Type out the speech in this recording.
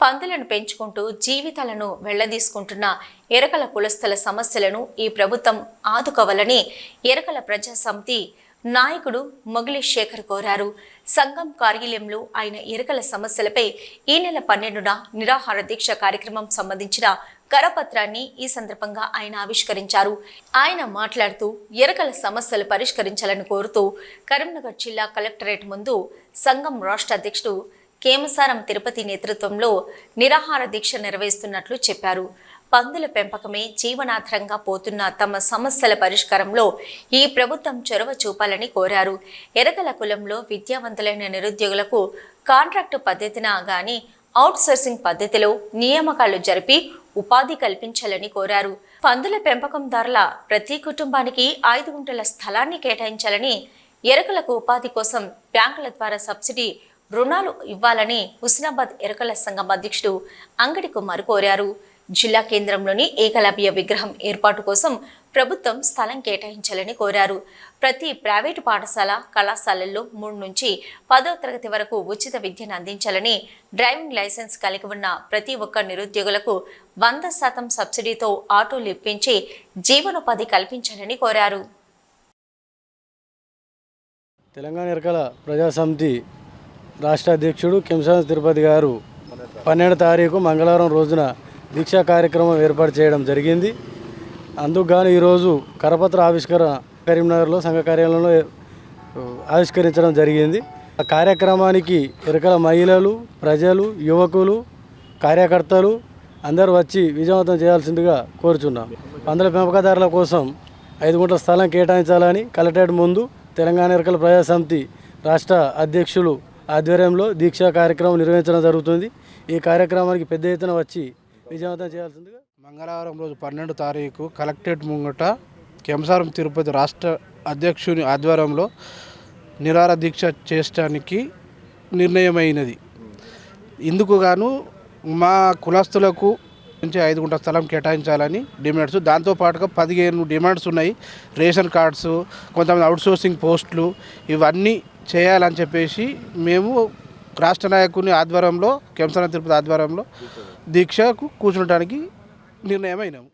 పందులను పెంచుకుంటూ జీవితాలను వెళ్ళదీసుకుంటున్న ఎరకల కులస్థల సమస్యలను ఈ ప్రభుత్వం ఆదుకోవాలని ఎరకల ప్రజా సమితి నాయకుడు మొగిలి శేఖర్ కోరారు. సంఘం కార్యాలయంలో ఆయన ఎరకల సమస్యలపై ఈ నెల పన్నెండున నిరాహార దీక్ష కార్యక్రమం సంబంధించిన కరపత్రాన్ని ఈ సందర్భంగా ఆయన ఆవిష్కరించారు. ఆయన మాట్లాడుతూ ఎరకల సమస్యలు పరిష్కరించాలని కోరుతూ కరీంనగర్ జిల్లా కలెక్టరేట్ ముందు సంఘం రాష్ట్ర అధ్యక్షుడు కేమసారం తిరుపతి నేతృత్వంలో నిరాహార దీక్ష నిర్వహిస్తున్నట్లు చెప్పారు. పందుల పెంపకమే జీవనాధారంగా పోతున్న తమ సమస్యల పరిష్కారంలో ఈ ప్రభుత్వం చొరవ చూపాలని కోరారు. ఎరకల కులంలో విద్యావంతులైన నిరుద్యోగులకు కాంట్రాక్టు పద్ధతిన గాని అవుట్సోర్సింగ్ పద్ధతిలో నియామకాలు జరిపి ఉపాధి కల్పించాలని కోరారు. పందుల పెంపకందారుల ప్రతి కుటుంబానికి ఐదు గుంటల స్థలాన్ని కేటాయించాలని ఎరకలకు ఉపాధి కోసం బ్యాంకుల ద్వారా సబ్సిడీ రుణాలు ఇవ్వాలని హుస్నాబాద్ ఎరకల సంఘం అధ్యక్షుడు అంగడి కుమార్ కోరారు. జిల్లా కేంద్రంలోని ఏకలవ్య విగ్రహం ఏర్పాటు కోసం ప్రభుత్వం స్థలం కేటాయించాలని కోరారు. ప్రతి ప్రైవేటు పాఠశాల కళాశాలల్లో మూడు నుంచి పదో తరగతి వరకు ఉచిత విద్యను అందించాలని డ్రైవింగ్ లైసెన్స్ కలిగి ఉన్న ప్రతి ఒక్క నిరుద్యోగులకు వంద శాతం సబ్సిడీతో ఆటోలు ఇప్పించి జీవనోపాధి కల్పించాలని కోరారు. తెలంగాణ ఎరకల ప్రజాసమితి రాష్ట్ర అధ్యక్షుడు కింసాన తిరుపతి గారు పన్నెండు తారీఖు మంగళవారం రోజున దీక్షా కార్యక్రమం ఏర్పాటు చేయడం జరిగింది. అందుకుగాను ఈరోజు కరపత్ర ఆవిష్కరణ కరీంనగర్లో సంఘ కార్యాలయంలో ఆవిష్కరించడం జరిగింది. ఆ కార్యక్రమానికి ఇరకల మహిళలు ప్రజలు యువకులు కార్యకర్తలు అందరూ వచ్చి విజయవంతం చేయాల్సిందిగా కోరుచున్నాం. పందుల పెంపకదారుల కోసం ఐదు గుంటల స్థలం కేటాయించాలని కలెక్టరేట్ ముందు తెలంగాణ ఇరకల ప్రజాసమితి రాష్ట్ర అధ్యక్షులు ఆధ్వర్యంలో దీక్షా కార్యక్రమం నిర్వహించడం జరుగుతుంది. ఈ కార్యక్రమానికి పెద్ద ఎత్తున వచ్చి విజయవంతం చేయాల్సిందిగా మంగళవారం రోజు పన్నెండు తారీఖు కలెక్టరేట్ ముంగట కెంసారం తిరుపతి రాష్ట్ర అధ్యక్షుని ఆధ్వర్యంలో నిరార దీక్ష చేయడానికి నిర్ణయమైనది. ఇందుకు గాను మా కులస్తులకు నుంచి ఐదు గుంట స్థలం కేటాయించాలని డిమాండ్స్. దాంతోపాటుగా పదిహేను డిమాండ్స్ ఉన్నాయి. రేషన్ కార్డ్స్ కొంతమంది అవుట్సోర్సింగ్ పోస్టులు ఇవన్నీ చేయాలని చెప్పేసి మేము రాష్ట్ర నాయకుని ఆధ్వర్యంలో కెంసన తిరుపతి ఆధ్వర్యంలో దీక్షకు కూర్చుండటానికి నిర్ణయం అయినాము